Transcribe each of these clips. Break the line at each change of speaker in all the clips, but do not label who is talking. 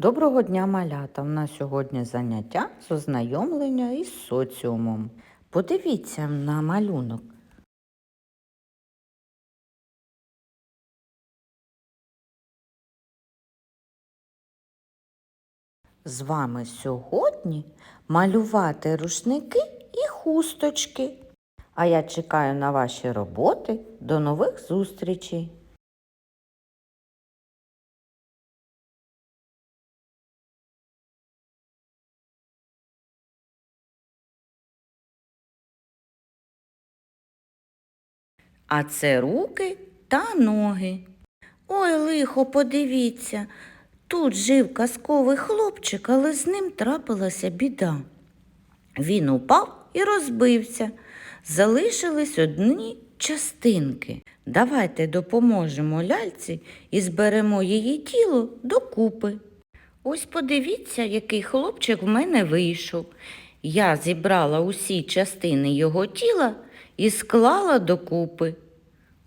Доброго дня, малята! У нас сьогодні заняття з ознайомлення із соціумом. Подивіться на малюнок. З вами сьогодні малювати рушники і хусточки. А я чекаю на ваші роботи. До нових зустрічей! А це руки та ноги. Ой, лихо, подивіться. Тут жив казковий хлопчик, але з ним трапилася біда. Він упав і розбився. Залишились одні частинки. Давайте допоможемо ляльці і зберемо її тіло докупи. Ось подивіться, який хлопчик в мене вийшов. Я зібрала усі частини його тіла і склала докупи.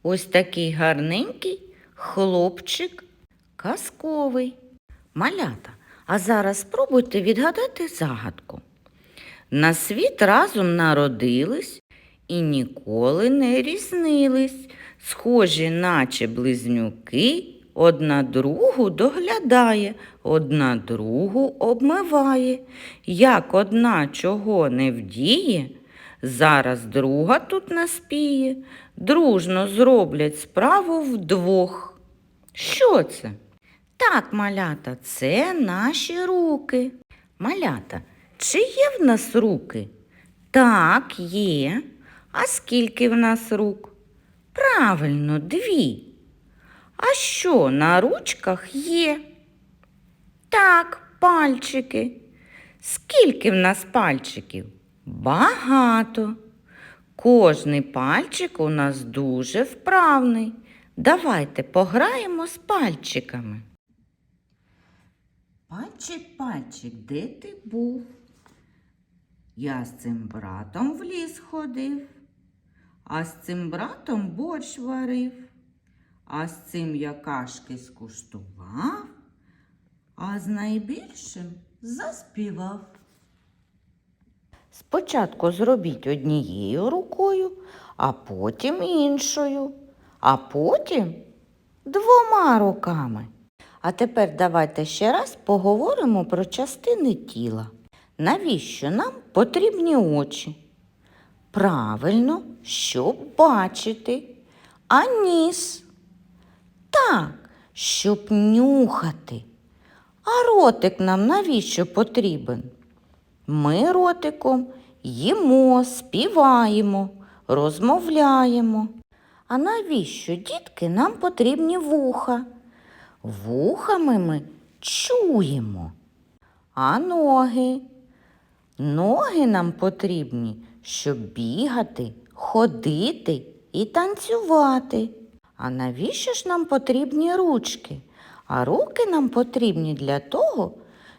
Ось такий гарненький хлопчик казковий. Малята, а зараз спробуйте відгадати загадку. На світ разом народились і ніколи не різнились, схожі, наче близнюки, одна другу доглядає, одна другу обмиває. Як одна чого не вдіє, зараз друга тут наспіє, дружно зроблять справу вдвох. Що це? Так, малята, це наші руки. Малята, чи є в нас руки? Так, є. А скільки в нас рук? Правильно, дві. А що на ручках є? Так, пальчики. Скільки в нас пальчиків? Багато. Кожний пальчик у нас дуже вправний. Давайте пограємо з пальчиками. Пальчик, пальчик, де ти був? Я з цим братом в ліс ходив, а з цим братом борщ варив, а з цим я кашки скуштував, а з найбільшим заспівав. Спочатку зробіть однією рукою, а потім іншою, а потім двома руками. А тепер давайте ще раз поговоримо про частини тіла. Навіщо нам потрібні очі? Правильно, щоб бачити. А ніс? Так, щоб нюхати. А ротик нам навіщо потрібен? Ми ротиком їмо, співаємо, розмовляємо. А навіщо, дітки, нам потрібні вуха? Вухами ми чуємо. А ноги? Ноги нам потрібні, щоб бігати, ходити і танцювати. А навіщо ж нам потрібні ручки? А руки нам потрібні для того,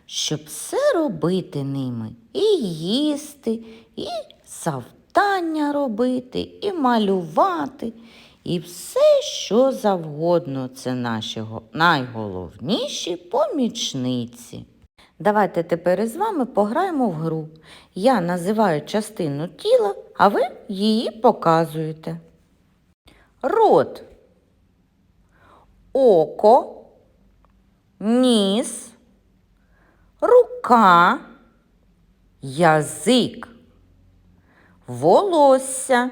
щоб все робити ними. І їсти, і завдання робити, і малювати, і все, що завгодно. Це наші найголовніші помічниці. Давайте тепер із вами пограємо в гру. Я називаю частину тіла, а ви її показуєте. Рот, око, ніс, рука, язик, волосся,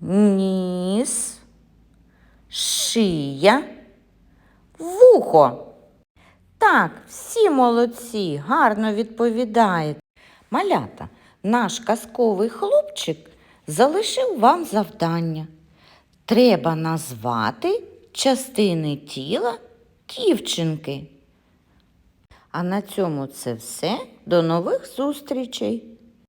ніс, шия, вухо. Так, всі молодці, гарно відповідаєте. Малята, наш казковий хлопчик залишив вам завдання. Треба назвати частини тіла дівчинки. А на цьому це все. До нових зустрічей!